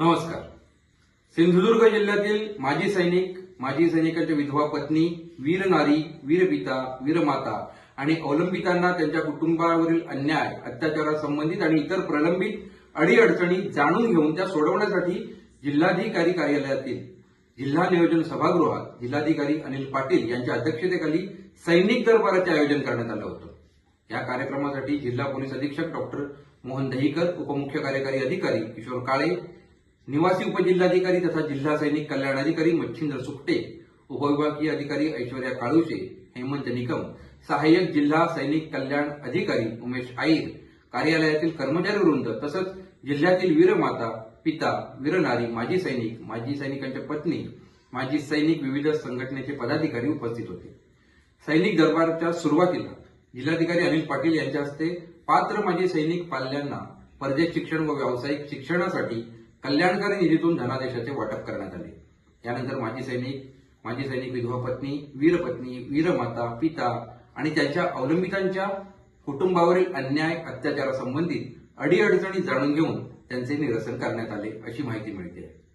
नमस्कार. सिंधुदुर्ग जिल्ह्यातील माजी सैनिक माजी सैनिकांच्या विधवा पत्नी वीर नारी वीरपिता वीरमाता आणि अवलंबितांना त्यांच्या कुटुंबावरील अन्याय अत्याचारासंबंधित आणि इतर प्रलंबित अडीअडचणी जाणून घेऊन त्या सोडवण्यासाठी जिल्हाधिकारी कार्यालयातील जिल्हा नियोजन सभागृहात जिल्हाधिकारी अनिल पाटील यांच्या अध्यक्षतेखाली सैनिक दरबाराचे आयोजन करण्यात आलं होतं. या कार्यक्रमासाठी जिल्हा पोलीस अधीक्षक डॉक्टर मोहन दहीकर उपमुख्य कार्यकारी अधिकारी किशोर काळे निवासी उपजिल्हाधिकारी तथा जिल्हा सैनिक कल्याण अधिकारी मच्छिंद्र सुकटे उपविभागीय अधिकारी ऐश्वर्या काळुशे हेमंत निकम सहाय्यक जिल्हा सैनिक कल्याण अधिकारी उमेश आईर कार्यालयातील कर्मचारी वृंद तसंच जिल्ह्यातील वीरमाता पिता वीरनारी माजी सैनिक माजी सैनिकांच्या पत्नी माजी सैनिक विविध संघटनेचे पदाधिकारी उपस्थित होते. सैनिक दरबारच्या सुरुवातीला जिल्हाधिकारी अनिल पाटील यांच्या हस्ते पात्र माजी सैनिक पाल्यांना परदेश शिक्षण व व्यावसायिक शिक्षणासाठी कल्याणकारी निधीतून धनादेशाचे वाटप करण्यात आले. यानंतर माजी सैनिक माजी सैनिक विधवा पत्नी वीरपत्नी वीरमाता पिता आणि त्यांच्या अवलंबितांच्या कुटुंबावरील अन्याय अत्याचारासंबंधित अडीअडचणी जाणून घेऊन त्यांचे निरसन करण्यात आले अशी माहिती मिळते.